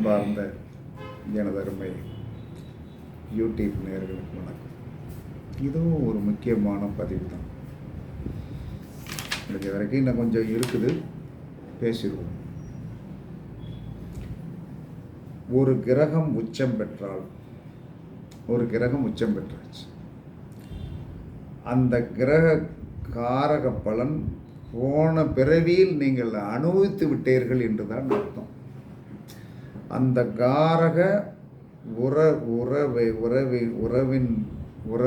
அன்பார்ந்த எனதருமை யூடியூப் நேர்களுக்கு வணக்கம். இதுவும் ஒரு முக்கியமான பதிவு தான் முடிஞ்ச வரைக்கும் இன்னும் கொஞ்சம் இருக்குது. பேசிடுவோம் ஒரு கிரகம் உச்சம் பெற்றால் ஒரு கிரகம் உச்சம் பெற்றாச்சு. அந்த கிரக காரக பலன் போன பிறவியில் நீங்கள் அனுபவித்து விட்டீர்கள் என்றுதான் அர்த்தம். அந்த காரக உற உறவை உறவி உறவின் உற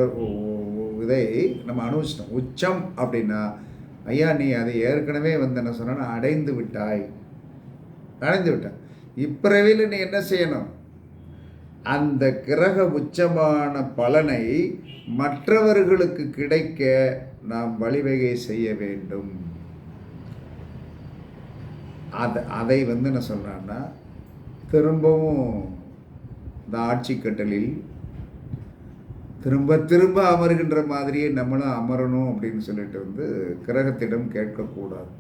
இதை நம்ம அனுபவிச்சிட்டோம். உச்சம் அப்படின்னா ஐயா நீ அதை ஏற்கனவே வந்து என்ன சொன்ன அடைந்து விட்டாய். அடைந்து விட்டாய். இப்பிறவியில் நீ என்ன செய்யணும்? அந்த கிரக உச்சமான பலனை மற்றவர்களுக்கு கிடைக்க நாம் வழிவகை செய்ய வேண்டும். அதை அதை வந்து என்ன சொல்கிறான்னா திரும்பவும் இந்த ஆட்சி கட்டலில் திரும்ப திரும்ப அமருகின்ற மாதிரியே நம்மளும் அமரணும் அப்படின்னு சொல்லிட்டு வந்து கிரகத்திடம் கேட்கக்கூடாது.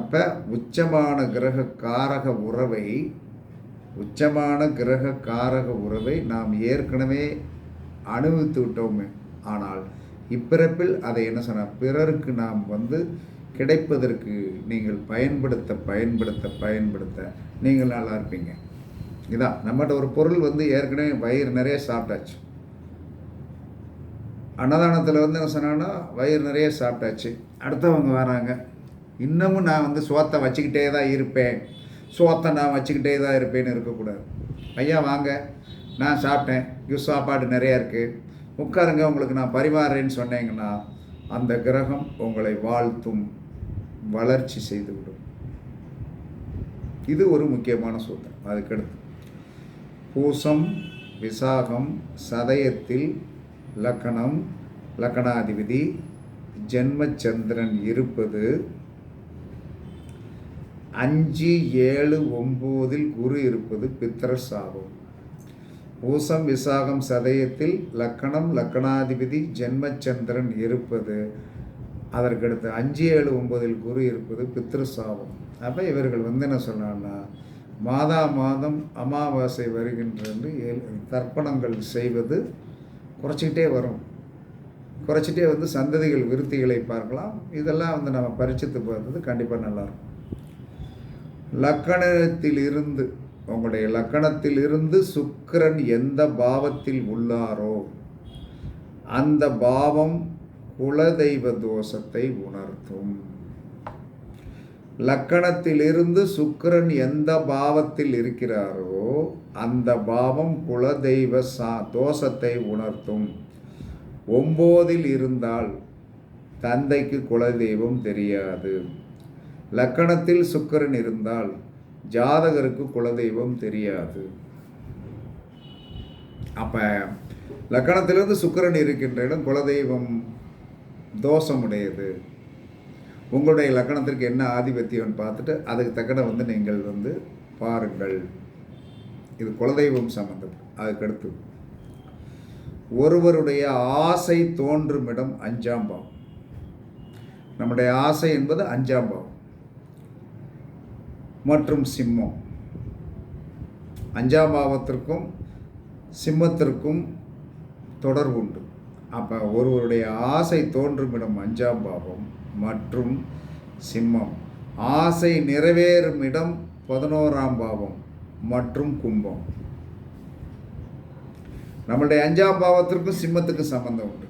அப்போ உச்சமான கிரக காரக உறவை உச்சமான கிரக காரக உறவை நாம் ஏற்கனவே அனுபவித்து விட்டோமே. ஆனால் இப்பிறப்பில் அதை என்ன சொன்னால் பிறருக்கு நாம் வந்து கிடைப்பதற்கு நீங்கள் பயன்படுத்த பயன்படுத்த பயன்படுத்த நீங்கள் நல்லா இருப்பீங்க. இதான் நம்மகிட்ட ஒரு பொருள் வந்து ஏற்கனவே வயிறு நிறைய சாப்பிட்டாச்சு. அன்னதானத்தில் வந்து என்ன சொன்னான்னா வயிறு நிறைய சாப்பிட்டாச்சு. அடுத்தவங்க வராங்க. இன்னமும் நான் வந்து சோத்தை வச்சுக்கிட்டே தான் இருப்பேன். சோத்தை நான் வச்சுக்கிட்டே தான் இருப்பேன்னு இருக்கக்கூடாது. ஐயா வாங்க. நான் சாப்பிட்டேன். இது சாப்பாடு நிறையா இருக்குது உட்காருங்க உங்களுக்கு நான் பரிமாறுறேன்னு சொன்னீங்கன்னா அந்த கிரகம் உங்களை வாழ்த்தும். வளர்ச்சி செய்துவிடும். இது ஒரு முக்கியமான சூத்திரம். அதுக்கடுத்து பூசம் விசாகம் சதயத்தில் லக்கணம் லக்கணாதிபதி ஜென்மச்சந்திரன் இருப்பது அஞ்சு ஏழு ஒம்போதில் குரு இருப்பது பித்திர சாபம் பூசம் விசாகம் சதயத்தில் லக்கணம் லக்கணாதிபதி ஜென்மச்சந்திரன் இருப்பது அதற்கடுத்து அஞ்சு ஏழு ஒன்பதில் குரு இருப்பது பித்ரு சாபம் அப்போ இவர்கள் வந்து என்ன சொன்னான்னா மாதா மாதம் அமாவாசை வருகின்றது தர்ப்பணங்கள் செய்வது குறைச்சிக்கிட்டே வரும். குறைச்சிட்டே வந்து சந்ததிகள் விருத்திகளை பார்க்கலாம். இதெல்லாம் வந்து நம்ம பரிச்சித்து பார்த்தது கண்டிப்பாக நல்லாயிருக்கும். லக்கணத்தில் இருந்து உங்களுடைய லக்கணத்தில் இருந்து சுக்கிரன் எந்த பாவத்தில் உள்ளாரோ அந்த பாவம் குலதெய்வ தோஷத்தை உணர்த்தும். லக்கணத்திலிருந்து சுக்கிரன் எந்த பாவத்தில் இருக்கிறாரோ அந்த பாவம் குலதெய்வ சா தோஷத்தை உணர்த்தும். ஒம்போதில் இருந்தால் தந்தைக்கு குலதெய்வம் தெரியாது. லக்கணத்தில் சுக்கிரன் இருந்தால் ஜாதகருக்கு குலதெய்வம் தெரியாது. அப்போ லக்கணத்திலிருந்து சுக்கிரன் இருக்கின்ற இடம் குலதெய்வம் தோஷமுடையது. உங்களுடைய லக்கணத்திற்கு என்ன ஆதிபத்தியம்னு பார்த்துட்டு அதுக்கு தக்கன வந்து நீங்கள் வந்து பாருங்கள். இது குலதெய்வம் சம்மந்தம் அதுக்கடுத்து ஒருவருடைய ஆசை தோன்றும் இடம் அஞ்சாம் பாவம். நம்முடைய ஆசை என்பது அஞ்சாம் பாவம். மற்றும் சிம்மம். அஞ்சாம் பாவத்திற்கும் சிம்மத்திற்கும் தொடர்பு உண்டு. அப்போ ஒருவருடைய ஆசை தோன்றும் இடம் அஞ்சாம் பாவம் மற்றும் சிம்மம். ஆசை நிறைவேறும் இடம் பதினோராம் பாவம் மற்றும் கும்பம். நம்மளுடைய அஞ்சாம் பாவத்திற்கும் சிம்மத்துக்கும் சம்பந்தம் உண்டு.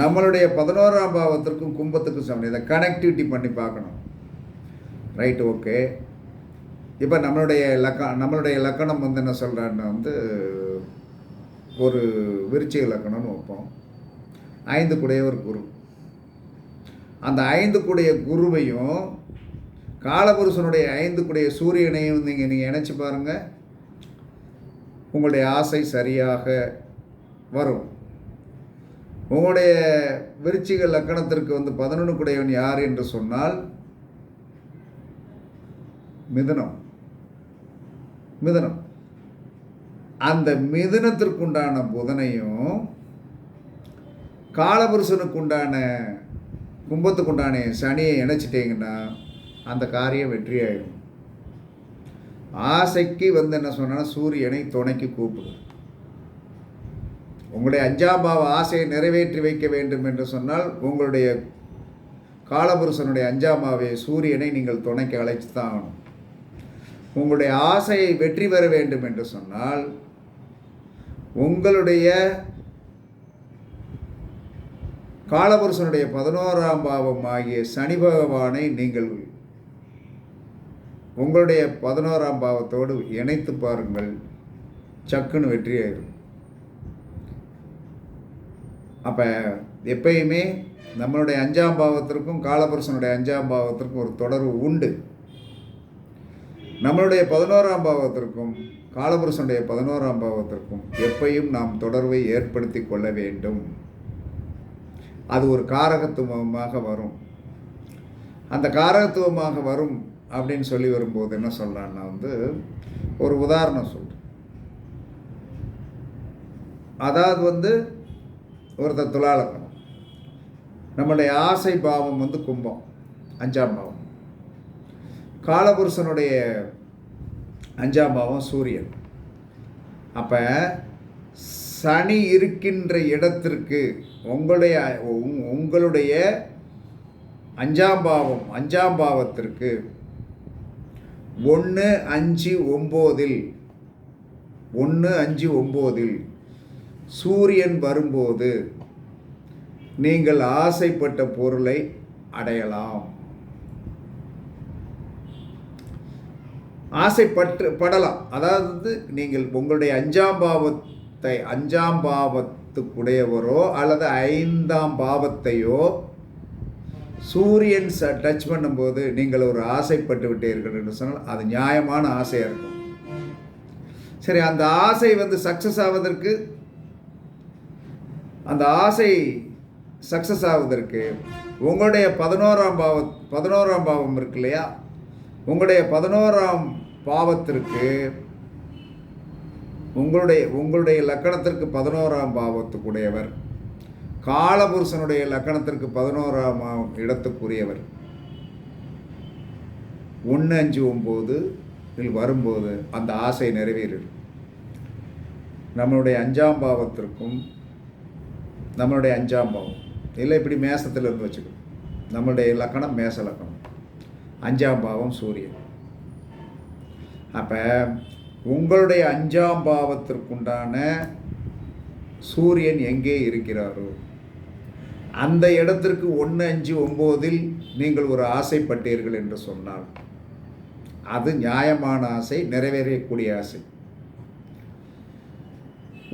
நம்மளுடைய பதினோராம் பாவத்திற்கும் கும்பத்துக்கும் சம்பந்தம். இதை கனெக்டிவிட்டி பண்ணி பார்க்கணும். ரைட் ஓகே இப்போ நம்மளுடைய லக்க நம்மளுடைய லக்கணம் வந்து என்ன சொல்கிறான்னு வந்து ஒரு விருச்சிக லக்கணம்னு வைப்போம். ஐந்து ஒரு குரு. அந்த ஐந்து கூடைய குருவையும் காலபுருஷனுடைய ஐந்து கூடைய சூரியனையும் நீங்கள் நீங்கள் இணைச்சி பாருங்கள் உங்களுடைய ஆசை சரியாக வரும். உங்களுடைய விருச்சிக லக்கணத்திற்கு வந்து பதினொன்று குடையவன் யார் என்று சொன்னால் மிதனம். மிதனம். அந்த மிதுனத்திற்குண்டான புதனையும் காலபுருஷனுக்குண்டான கும்பத்துக்குண்டான சனியை இணைச்சிட்டிங்கன்னா அந்த காரியம் வெற்றி ஆயிடும் ஆசைக்கு வந்து என்ன சொன்னால் சூரியனை துணைக்கு கூப்பிடு. உங்களுடைய அஞ்சாம் பாவ ஆசையை நிறைவேற்றி வைக்க வேண்டும் என்று சொன்னால் உங்களுடைய காலபுருஷனுடைய அஞ்சாம் பாவை சூரியனை நீங்கள் துணைக்கு அழைத்து தான் ஆகணும். உங்களுடைய ஆசையை வெற்றி பெற வேண்டும் என்று சொன்னால் உங்களுடைய காலபுருஷனுடைய பதினோராம் பாவம் ஆகிய சனி பகவானை நீங்கள் உங்களுடைய பதினோராம் பாவத்தோடு இணைத்து பாருங்கள். சக்குன்னு வெற்றியாயிரும். அப்போ எப்பயுமே நம்மளுடைய அஞ்சாம் பாவத்திற்கும் காலபுருஷனுடைய அஞ்சாம் பாவத்திற்கும் ஒரு தொடர்பு உண்டு. நம்மளுடைய பதினோராம் பாவத்திற்கும் காலபுருஷனுடைய பதினோராம் பாவத்திற்கும் எப்பையும் நாம் தொடர்பை ஏற்படுத்தி கொள்ள வேண்டும். அது ஒரு காரகத்துவமாக வரும். அந்த காரகத்துவமாக வரும் அப்படின்னு சொல்லி வரும்போது என்ன சொல்கிறான்னா வந்து ஒரு உதாரணம் சொல்கிறேன் அதாவது வந்து ஒருத்தர் துலாலக்கணம். நம்மளுடைய ஆசை பாவம் வந்து கும்பம் அஞ்சாம் பாவம். காலபுருஷனுடைய அஞ்சாம் பாவம் சூரியன். அப்போ சனி இருக்கின்ற இடத்திற்கு உங்களுடைய உங்- உங்களுடைய அஞ்சாம் பாவம் அஞ்சாம் பாவத்திற்கு ஒன்று அஞ்சு ஒம்போதில் ஒன்று அஞ்சு ஒம்போதில் சூரியன் வரும்போது நீங்கள் ஆசைப்பட்ட பொருளை அடையலாம். ஆசைப்பட்டு படலாம். அதாவது நீங்கள் உங்களுடைய அஞ்சாம் பாவத்தை அஞ்சாம் பாவத்துக்குடையவரோ அல்லது ஐந்தாம் பாவத்தையோ சூரியன் ச டச் பண்ணும்போது நீங்கள் ஒரு ஆசைப்பட்டு விட்டீர்கள் என்று சொன்னால் அது நியாயமான ஆசையாக இருக்கும். சரி அந்த ஆசை வந்து சக்ஸஸ் ஆவதற்கு அந்த ஆசை சக்ஸஸ் ஆவதற்கு உங்களுடைய பதினோராம் பாவ பதினோராம் பாவம் இருக்கு இல்லையா? உங்களுடைய பதினோராம் பாவத்திற்கு உங்களுடைய உங்களுடைய லக்கணத்திற்கு பதினோராம் பாவத்துக்குடையவர். காலபுருஷனுடைய லக்கணத்திற்கு பதினோராம் இடத்துக்குரியவர். ஒன்று அஞ்சு ஒம்பது இல் வரும்போது அந்த ஆசை நிறைவேறிடும் நம்மளுடைய அஞ்சாம் பாவத்திற்கும் நம்மளுடைய அஞ்சாம் பாவம். இல்லை இப்படி மேசத்தில் இருந்து வச்சுக்கணும் நம்மளுடைய லக்கணம் மேச லக்கணம். அஞ்சாம் பாவம் சூரியன். அப்போ உங்களுடைய அஞ்சாம் பாவத்திற்குண்டான சூரியன் எங்கே இருக்கிறாரோ அந்த இடத்திற்கு ஒன்று அஞ்சு ஒம்போதில் நீங்கள் ஒரு ஆசைப்பட்டீர்கள் என்று சொன்னால் அது நியாயமான ஆசை நிறைவேறக்கூடிய ஆசை.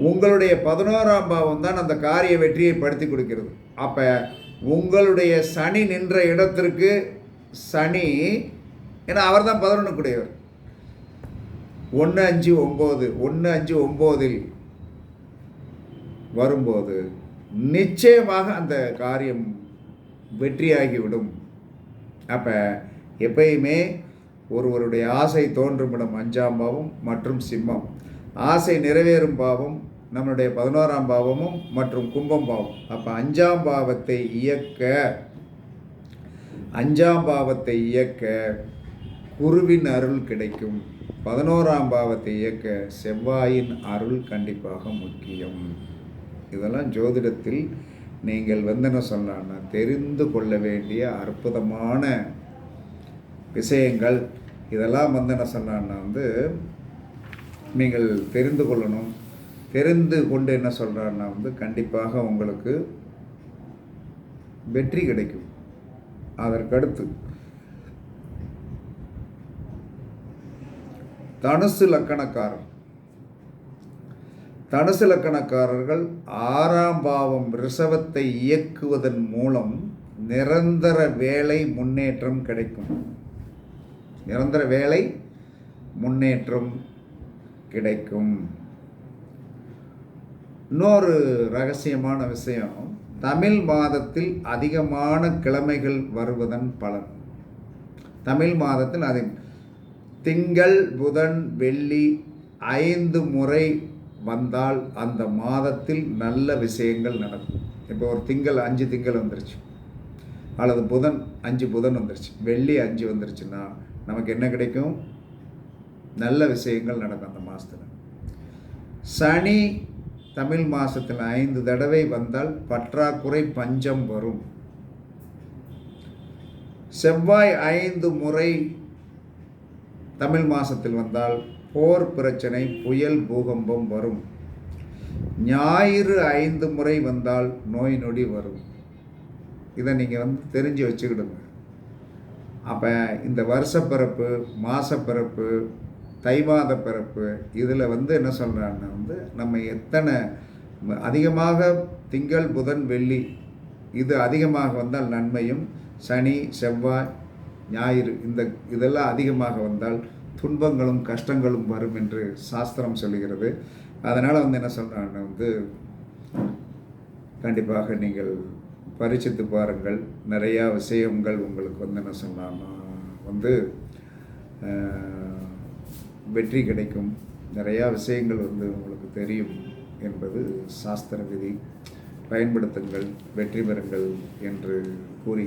உங்களுடைய பதினோராம் பாவம் தான் அந்த காரிய வெற்றியை படுத்தி கொடுக்கிறது. அப்போ உங்களுடைய சனி நின்ற இடத்திற்கு சனி ஏன்னா அவர் தான் பதினொன்றுக்குடையவர். ஒன்று அஞ்சு ஒம்பது ஒன்று அஞ்சு ஒம்போதில் வரும்போது நிச்சயமாக அந்த காரியம் வெற்றியாகிவிடும். அப்போ எப்பயுமே ஒருவருடைய ஆசை தோன்றும் அஞ்சாம் பாவம் மற்றும் சிம்மம். ஆசை நிறைவேறும் பாவம் நம்மளுடைய பதினோராம் பாவமும் மற்றும் கும்பம் பாவம். அப்போ அஞ்சாம் பாவத்தை இயக்க அஞ்சாம் பாவத்தை இயக்க குருவின் அருள் கிடைக்கும். பதினோராம் பாவத்தை இயக்க செவ்வாயின் அருள் கண்டிப்பாக முக்கியம். இதெல்லாம் ஜோதிடத்தில் நீங்கள் வந்து என்ன சொல்லலாம்னா தெரிந்து கொள்ள வேண்டிய அற்புதமான விஷயங்கள். இதெல்லாம் வந்து என்ன சொல்லலாம்னா வந்து நீங்கள் தெரிந்து கொள்ளணும். தெரிந்து கொண்டு என்ன சொல்கிறான்னா வந்து கண்டிப்பாக உங்களுக்கு வெற்றி கிடைக்கும். அதற்கடுத்து தனுசு லக்கணக்காரர். தனுசு லக்கணக்காரர்கள் ஆறாம் பாவம் ரிஷவத்தை இயக்குவதன் மூலம் நிரந்தர வேலை முன்னேற்றம் கிடைக்கும். நிரந்தர வேலை முன்னேற்றம் கிடைக்கும். இன்னொரு ரகசியமான விஷயம் தமிழ் மாதத்தில் அதிகமான கிழமைகள் வருவதன் பலன். தமிழ் மாதத்தில் அது திங்கள் புதன் வெள்ளி ஐந்து முறை வந்தால் அந்த மாதத்தில் நல்ல விஷயங்கள் நடக்கும். இப்போ ஒரு திங்கள் அஞ்சு திங்கள் வந்துருச்சு. அல்லது புதன் அஞ்சு புதன் வந்துருச்சு. வெள்ளி அஞ்சு வந்துருச்சுன்னா நமக்கு என்ன கிடைக்கும்? நல்ல விஷயங்கள் நடக்கும் அந்த மாதத்தில். சனி தமிழ் மாதத்தில் ஐந்து தடவை வந்தால் பற்றாக்குறை பஞ்சம் வரும். செவ்வாய் ஐந்து முறை தமிழ் மாதத்தில் வந்தால் போர் பிரச்சனை புயல் பூகம்பம் வரும். ஞாயிறு ஐந்து முறை வந்தால் நோய் நொடி வரும். இதை நீங்கள் வந்து தெரிஞ்சு வச்சுக்கிடுங்க. அப்போ இந்த வருஷப்பிறப்பு மாதப்பிறப்பு தை மாத பிறப்பு இதில் வந்து என்ன சொல்கிறாங்கன்னா வந்து நம்ம எத்தனை அதிகமாக திங்கள் புதன் வெள்ளி இது அதிகமாக வந்தால் நன்மையும் சனி செவ்வாய் ஞாயிறு இந்த இதெல்லாம் அதிகமாக வந்தால் துன்பங்களும் கஷ்டங்களும் வரும் என்று சாஸ்திரம் சொல்லுகிறது. அதனால் வந்து என்ன சொல்கிறாங்கன்னா வந்து கண்டிப்பாக நீங்கள் பரிசித்து பாருங்கள். நிறையா விஷயங்கள் உங்களுக்கு வந்து என்ன சொன்னான்னா வந்து வெற்றி கிடைக்கும். நிறையா விஷயங்கள் வந்து உங்களுக்கு தெரியும் என்பது சாஸ்திர விதி. பயன்படுத்துங்கள் வெற்றி பெறுங்கள் என்று கூறி